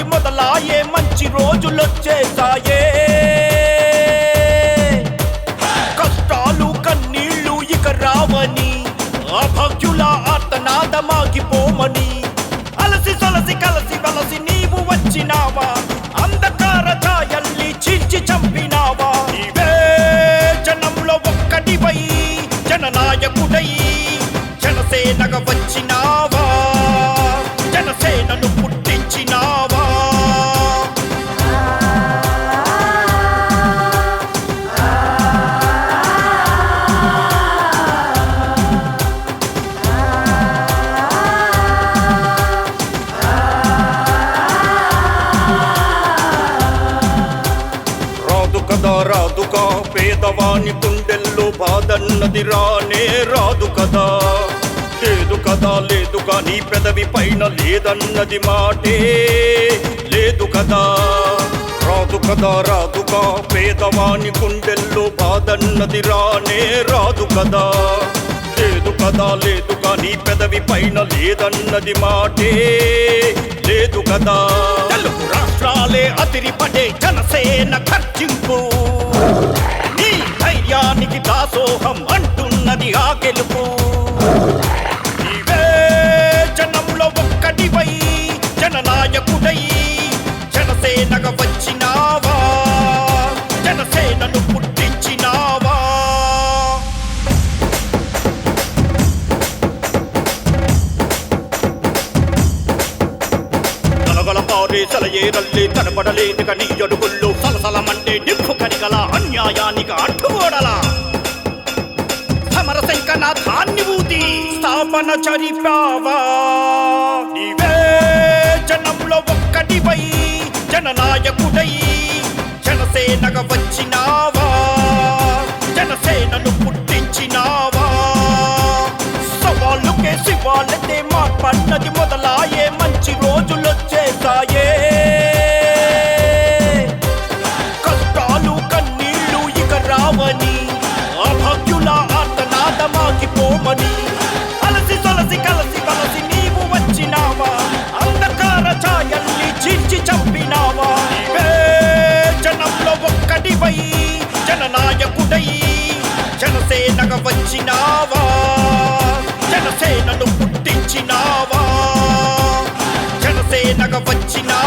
మొదలాయే మంచి రోజులొచ్చేసాయే కష్టాలు కన్నీళ్ళు ఇక రావని అభాగ్యుల ఆర్తనాదమాగిపోమని. అలసి సొలసి కలసి వలసి నీవు వచ్చినావా? అంధకార ఛాయల్ని చీల్చి చంపినావా? నీవే జనంలో ఒక్కటివై జననాయకుడై జనసేనగా వచ్చినా కదా రాదుగా పేదవాని గుండెల్లో బాధన్నది రానే రాదు కదా. లేదు కదా లేదు కానీ పెదవి పైన లేదన్నది మాటే. లేదు కదా. రాదు కదా రాదుగా పేదవాని గుండెల్లో బాధన్నది రానే రాదు కదా. లేదు కదా లేదు కానీ పెదవి పైన లేదన్నది మాటే. లేదు కదా. వలే రాష్ట్రాలే అదిరిపడే జనసేన ఖర్చింపు. నీ ధైర్యానికి దాసోహం అంటున్నది ఆ గెలుపు గలగల పారేసల ఏరల్లి తడబడలేదుక నీ అడుగుల్లో సలసలమంటే నిప్పు కరిగల అన్యాయానికి అడ్డుగోడల. సమర శంకన ధాన్యభూతి స్థాపన చరిపావా. నీవే జనంలో ఒక్కటివై జననాయకుడై జనసేనగా వచ్చినావా. జనసేనను పుట్టించినావా. సవాళ్ళుకే శివాళ్ళతే పన్నది మొదలాయే ఉన్నావా నీవే జనంలో ఒక్కటివై జననాయకుడై జనసేనగా వచ్చినావా? జనసేనను పుట్టించినావా? జనసేనగా వచ్చినా